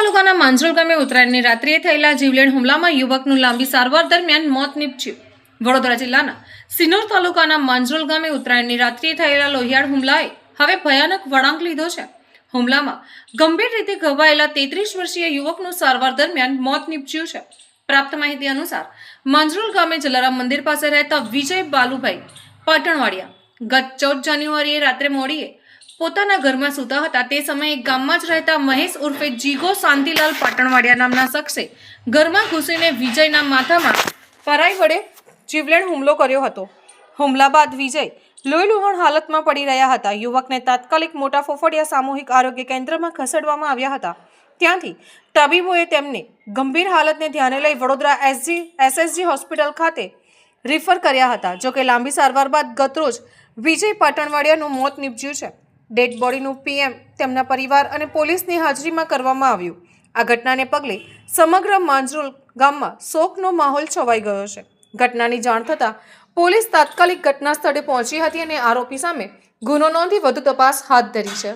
તાલુકાના માંજરોલ ગામે ઉત્તરાયણની રાત્રિએ થયેલા જીવલેણ હુમલામાં યુવકનું લાંબી સારવાર દરમિયાન મોત નીપજ્યું. વડોદરા જિલ્લાના સિનોર તાલુકાના માંજરોલ ગામે ઉત્તરાયણની રાત્રિએ થયેલા લોહિયાળ હુમલાએ હવે ભયાનક વળાંક લીધો છે. હુમલામાં ગંભીર રીતે ઘવાયેલા તેત્રીસ વર્ષીય યુવકનું સારવાર દરમિયાન મોત નીપજ્યું છે. પ્રાપ્ત માહિતી અનુસાર, માંજરોલ ગામે જલારામ મંદિર પાસે રહેતા વિજય બાલુભાઈ પાટણવાડિયા ગત ચૌદ જાન્યુઆરીએ રાત્રે મોડીએ પોતાના ઘરમાં સૂતા હતા. તે સમયે ગામમાં જ રહેતા મહેશ ઉર્ફે જીગો શાંતિલાલ પાટણવાડિયા નામના શખ્સે ઘરમાં ઘૂસીને વિજયના માથામાં પરાઈ વડે જીવલેણ હુમલો કર્યો હતો. હુમલા બાદ વિજય લોહીલુહાણ હાલતમાં પડી રહ્યા હતા. યુવકને તાત્કાલિક મોટા ફોફડિયા સામૂહિક આરોગ્ય કેન્દ્રમાં ખસેડવામાં આવ્યા હતા. ત્યાંથી તબીબોએ તેમને ગંભીર હાલતને ધ્યાને લઈ વડોદરા એસજી, એસએસજી હોસ્પિટલ ખાતે રિફર કર્યા હતા જોકે લાંબી સારવાર બાદ ગતરોજ વિજય પાટણવાડિયાનું મોત નીપજ્યું છે. ડેડ બોડીનું પીએમ તેમના પરિવાર અને પોલીસની હાજરીમાં કરવામાં આવ્યું. આ ઘટનાને પગલે સમગ્ર માંજરોલ ગામમાં શોકનો માહોલ છવાઈ ગયો છે. ઘટનાની જાણ થતાં પોલીસ તાત્કાલિક ઘટના સ્થળે પહોંચી હતી અને આરોપી સામે ગુનો નોંધી વધુ તપાસ હાથ ધરી છે.